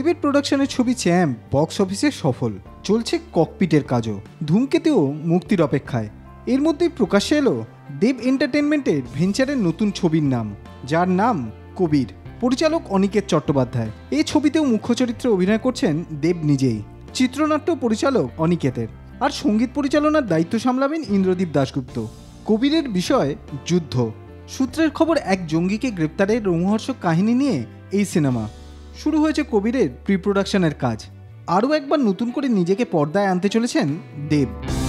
দেবের প্রোডাকশনের ছবি চ্যাম্প বক্স অফিসে সফল। চলছে ককপিটের কাজও। ধূমকেতুও মুক্তির অপেক্ষায়। এর মধ্যেই প্রকাশ্যে এলো দেব এন্টারটেনমেন্টের ভেঞ্চারের নতুন ছবির নাম, যার নাম কবির। পরিচালক অনিকেত চট্টোপাধ্যায়। এই ছবিতেও মুখ্য চরিত্রে অভিনয় করছেন দেব নিজেই। চিত্রনাট্য পরিচালক অনিকেতের। আর সংগীত পরিচালনার দায়িত্ব সামলাবেন ইন্দ্রদীপ দাশগুপ্ত। কবিরের বিষয় যুদ্ধ। সূত্রের খবর, এক জঙ্গিকে গ্রেপ্তারের রোমহর্ষক কাহিনী নিয়ে এই সিনেমা। শুরু হয়েছে কবিরের প্রি প্রোডাকশনের কাজ। আরও একবার নতুন করে নিজেকে পর্দায় আনতে চলেছেন দেব।